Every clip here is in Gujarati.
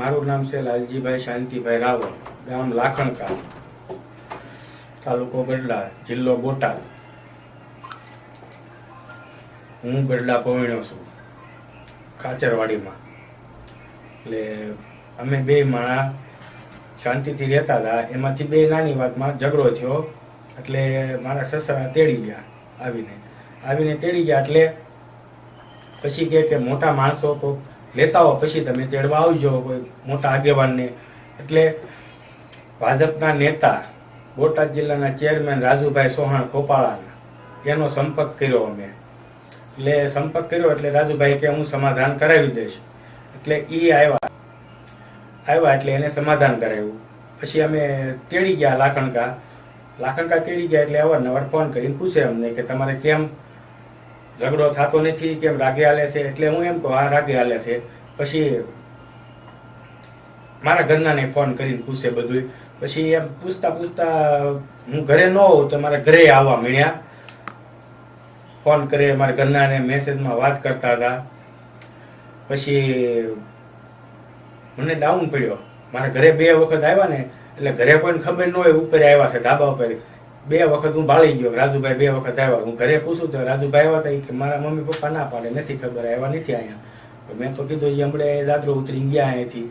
મારું નામ છે લાલજીભાઈ શાંતિભાઈ રાવલ, ગામ લાખણકા તાલુકો ગઢડા, જિલ્લો બોટાદ. હું ગઢડા પહોંચ્યો છું, ખાચરવાડીમાં. એટલે અમે બે માણા શાંતિથી રહેતા હતા. એમાંથી બે નાની વાતમાં ઝઘડો થયો, એટલે મારા સસરા તેડી ગયા આવીને. આવીને તેડી ગયા એટલે પછી કે મોટા માણસો કોક લેતા હો, પછી તમે તેડવા આવજો કોઈ મોટા આગેવાનને. એટલે ભાજપના નેતા, બોટાદ જિલ્લાના ચેરમેન રાજુભાઈ સોહાણ ખોપાળાના, એનો સંપર્ક કર્યો અમે. એટલે સંપર્ક કર્યો એટલે રાજુભાઈ કે હું સમાધાન કરાવી દઈશ. એટલે એ આવ્યા. આવ્યા એટલે એને સમાધાન કરાવ્યું. પછી અમે તેડી ગયા લાખણકા. લાખણકા તેડી ગયા એટલે અવારનવાર ફોન કરીને પૂછે અમને કે તમારે કેમ ઝઘડો થતો નથી, કેમ રાગે હાલે છે? એટલે હું એમ કહું, હા, રાગે હાલે છે. પછી મારા ઘરનાને ફોન કરીને પૂછે બધું પછી એમ પૂછતા પૂછતા હું ઘરે ન હોઉં તો મારા ઘરે આવવા મળ્યા ફોન કરે, મારા ઘરનાને મેસેજમાં વાત કરતા હતા. પછી મને ડાઉન પડ્યો. મારા ઘરે બે વખત આવ્યા ને, એટલે ઘરે કોઈને ખબર ન હોય, ઉપર આવ્યા છે ધાબા ઉપર. બે વખત હું ભાળી ગયો, રાજુભાઈ બે વખત આવ્યા, હું ઘરે પૂછું તો રાજુભાઈ આવ્યા હતા કે મારા મમ્મી પપ્પા ના પાડે, નથી ખબર, આવ્યા નથી અહીંયા. મેં તો કીધું એ હમણાં દાદરો ઉતરી ગયા અહીંયાથી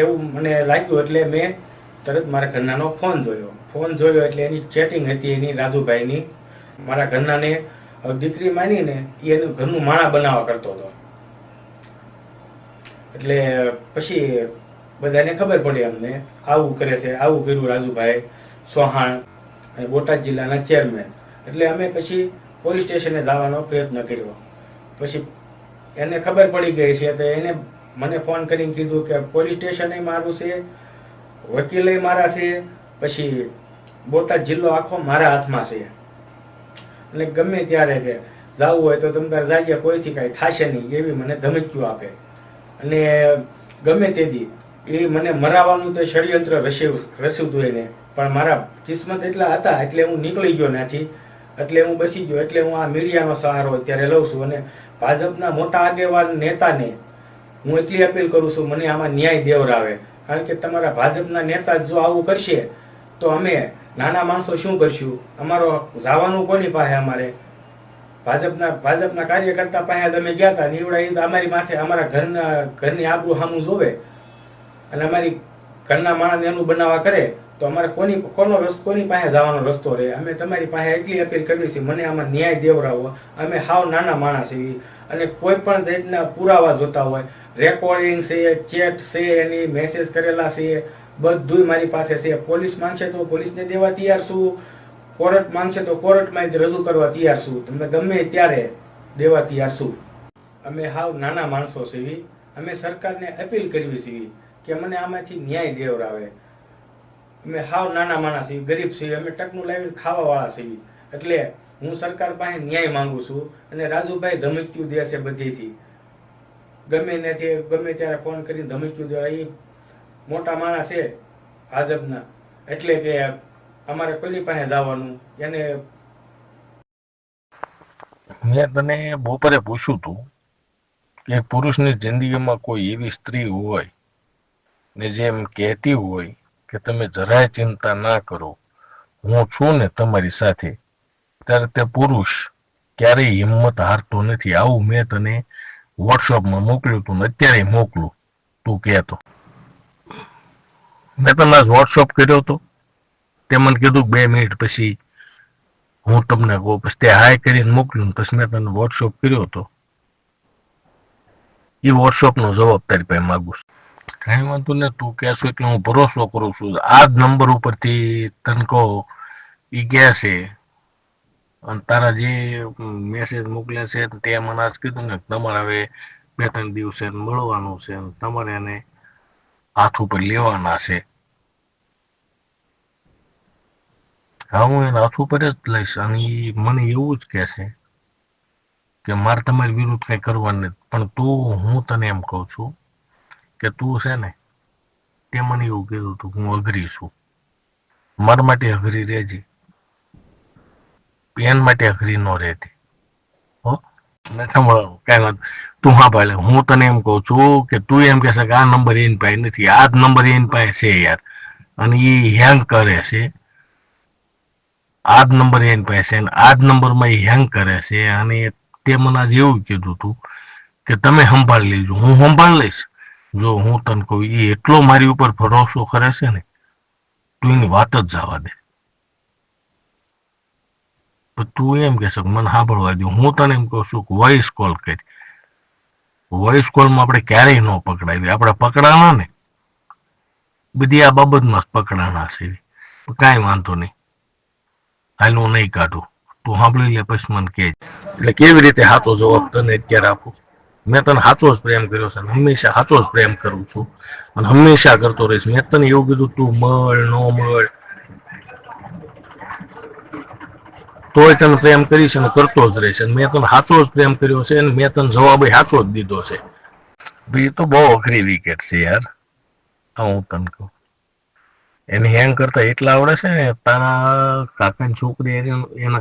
એવું મને લાગ્યું, એટલે મેં તરત મારા ઘરનાનો ફોન જોયો. ફોન જોયો એટલે એની ચેટિંગ હતી એની, રાજુભાઈની. મારા ઘરનાને દીકરી માનીને એનું ઘરનું માણા બનાવવા કરતો હતો. એટલે પછી બધાને ખબર પડી અમને, આવું કરે છે, આવું કર્યું રાજુભાઈ, સોહાણ. અને બોટાદ જિલ્લાના ચેરમેન. એટલે અમે પછી પોલીસ સ્ટેશને જવાનો પ્રયત્ન કર્યો. પછી એને ખબર પડી ગઈ છે તો એને મને ફોન કરીને કીધું કે પોલીસ સ્ટેશને મારું છે, વકીલે મારા છે, પછી બોટાદ જિલ્લો આખો મારા હાથમાં છે. અને ગમે ત્યારે કે જવું હોય તો તમે તારે કોઈથી કાંઈ થશે નહીં, એવી મને ધમકીઓ આપે. અને ગમે તેથી એ મને મરાવાનું તો ષડયંત્ર રસ્યું રસ્યું હતું એને. પણ મારા કિસ્મત એટલા હતા, એટલે હું નીકળી ગયો ત્યાંથી. એટલે હું બસી ગયો, એટલે હું આ મીડિયાનો સહારો અત્યારે લઉં છું અને ભાજપના મોટા આગેવાન નેતાને હું એટલી અપીલ કરું છું, મને આમાં ન્યાય દેવરાવે. કારણ કે તમારા ભાજપના નેતા જો આવું કરશે, તો અમે નાના માણસો શું કરશું? અમારો જવાનું કોની પાસે અમારે? ભાજપના ભાજપના કાર્યકર્તા પાસે અમે ગયા હતા નીવડા એ અમારી માથે, અમારા ઘરના, ઘરની આબરૂ સામું જોવે. અને અમારી ઘરના માણસ એનું બનાવવા કરે. તો અમારે કોની કોનો કોની પાસે જવાનો રસ્તો રહે? અમે તમારી પાસે એટલી અપીલ કરવી છે, મને આમાં ન્યાય દેવરાવો અમે હાવ નાના માણસ એવી અને કોઈ પણ જાતના પુરાવા જોતા હોય રેકોર્ડિંગ છે ચેટ છે, એની મેસેજ કરેલા છે, બધુંય મારી પાસે છે. પોલીસ માંગશે તો પોલીસને દેવા તૈયાર છું. કોર્ટ માંગશે તો કોર્ટમાં જ રજૂ કરવા તૈયાર છું. તમે ગમે ત્યારે દેવા તૈયાર છું. અમે હાવ નાના માણસો છીએ. અમે સરકારને અપીલ કરવી છીએ કે મને આમાંથી ન્યાય દેવરાવે અમે હાવ નાના માણસ છીએ, ગરીબ છીએ. અમે ટકનું લાવીને ખાવાવાળા છીએ. એટલે હું સરકાર પાસે ન્યાય માંગુ છું અને રાજુભાઈ ધમક્યું દે છે બધીથી. ગમે નથી ગમે ત્યારે ફોન કરીને ધમક્યું દે, એ મોટા માણસ છે ભાજપના. એટલે કે અમારે કોઈની પાસે જવાનું? એને મેં તને બપોરે પૂછ્યું તું કે પુરુષની જિંદગીમાં કોઈ એવી સ્ત્રી હોય ને જેમ કહેતી હોય કે તમે જરાય ચિંતા ના કરો. હું છું ને તમારી સાથે. ત્યારે તે પુરુષ ક્યારેય હિંમત હારતો નથી. આવું મેં તને વોટ્સઅપમાં મોકલ્યું તું અત્યારે મોકલું તું કહેતો. મેં તને વોટ્સઅપ કર્યો હતો તે મને કીધું બે મિનિટ પછી હું તમને કહું. પછી તે હાય કરીને મોકલ્યું પછી મેં તને વોટ્સઅપ કર્યો હતો એ વોટ્સઅપનો જવાબ તારી પાસે માગું છું. કાંઈ વાંધો ને તું કહેશો એટલે હું ભરોસો કરું છું. આ જ નંબર ઉપરથી તને કહો એ છે અને તારા જે મેસેજ મોકલ્યા છે તે મને આજ કીધું ને, તમારે હવે બે ત્રણ દિવસે મળવાનું છે તમારે એને હાથ ઉપર લેવાના છે. હા, હું એને હાથ ઉપર જ લઈશ, અને એ મને એવું જ કહે છે કે મારે તમારી વિરુદ્ધ કઈ કરવાનું નથી. પણ તું, હું તને એમ કહું છું કે તું છે ને, તે મને એવું કીધું હતું હું અઘરી છું. મારા માટે અઘરી રહેજે. પેન માટે અઘરી ન રહેતી હો? ને સાંભળવાનું કઈ તું હા ભાઈ હું તને એમ કહું છું કે તું એમ કહેશે કે આ નંબર એની પાસે નથી, આ જ નંબર એની પાસે છે યાર. અને એ હેંગ કરે છે. આ જ નંબર એની પાસે છે આ જ નંબરમાં એ હેંગ કરે છે. અને તે મને આજે એવું કીધું હતું કે તમે સંભાળી લેજો. હું સંભાળી લઈશ. જો હું તને કહું એ એટલો મારી ઉપર ભરોસો કરે છે ને, તું એની વાત જ જવા દે. તું એમ કે કે મને સાંભળવા દો હું તને એમ કહું છું કે વોઇસ કોલ કરી. વોઇસ કોલમાં આપણે ક્યારેય ન પકડાવી આપણે પકડાના ને, બધી આ બાબતમાં જ પકડાના છે. કાંઈ વાંધો નહીં. હાલ હું નહીં કાઢું. તું સાંભળી લે પછી મને કહે. એટલે કેવી રીતે હાથો જવાબ તને અત્યારે આપું? મેં તને સાચો જ પ્રેમ કર્યો છે હંમેશા સાચો જ પ્રેમ કરું છું. અને હંમેશા કરતો રહીશ. મેં તને એવું કીધું, તું મળ, ન મળ. તોય તને પ્રેમ કરીશ અને કરતો જ રહીશ. અને મેં તને સાચો જ પ્રેમ કર્યો છે અને મેં તને જવાબ સાચો જ દીધો છે. એ તો બહુ અઘરી વિકેટ છે યાર. હું તને કહું. એને હેંગ કરતા એટલા આવડે છે ને, તારા કાકાની છોકરી એના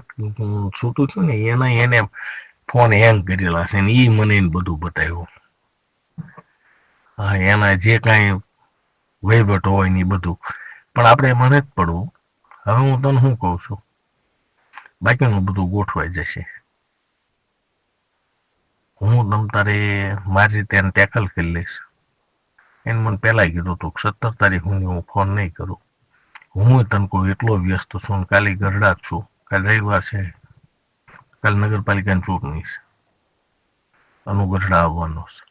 છૂટું છું ને એના એને ફોન હેંગ કરેલા છે ને એ મને બધું બતાવ્યું. હા, એના જે કાંઈ વહીવટ હોય ને બધું. પણ આપણે મને જ પડવું. હવે હું તને શું કહું છું? બાકીનું બધું ગોઠવાઈ જશે. હું તમ તારે મારી રીતે એને ટેકલ કરી લઈશ. એને મને પહેલાં કીધું હતું સત્તર તારીખ હું હું ફોન નહીં કરું. હું તને કોઈ એટલો વ્યસ્ત છું કાલે ગરડા જ છું. કાલે રવિવાર છે. કાલે નગરપાલિકાની ચૂંટણી છે. અનુ ગઢડા આવવાનો છે.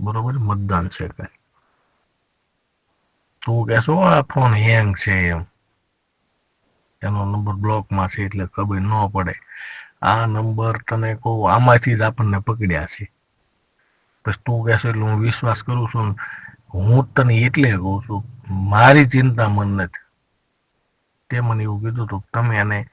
બરોબર? મતદાન છે કઈ. તું કહેશો, આ ફોન હેંગ છે એમ. એનો નંબર બ્લોકમાં છે એટલે ખબર ન પડે. આ નંબર તને કહું, આમાંથી જ આપણને પકડ્યા છે. પછી તું કહેશો, એટલે હું વિશ્વાસ કરું છું હું તને એટલે કહું છું, મારી ચિંતા મન નથી. તે મને એવું કીધું હતું તમે એને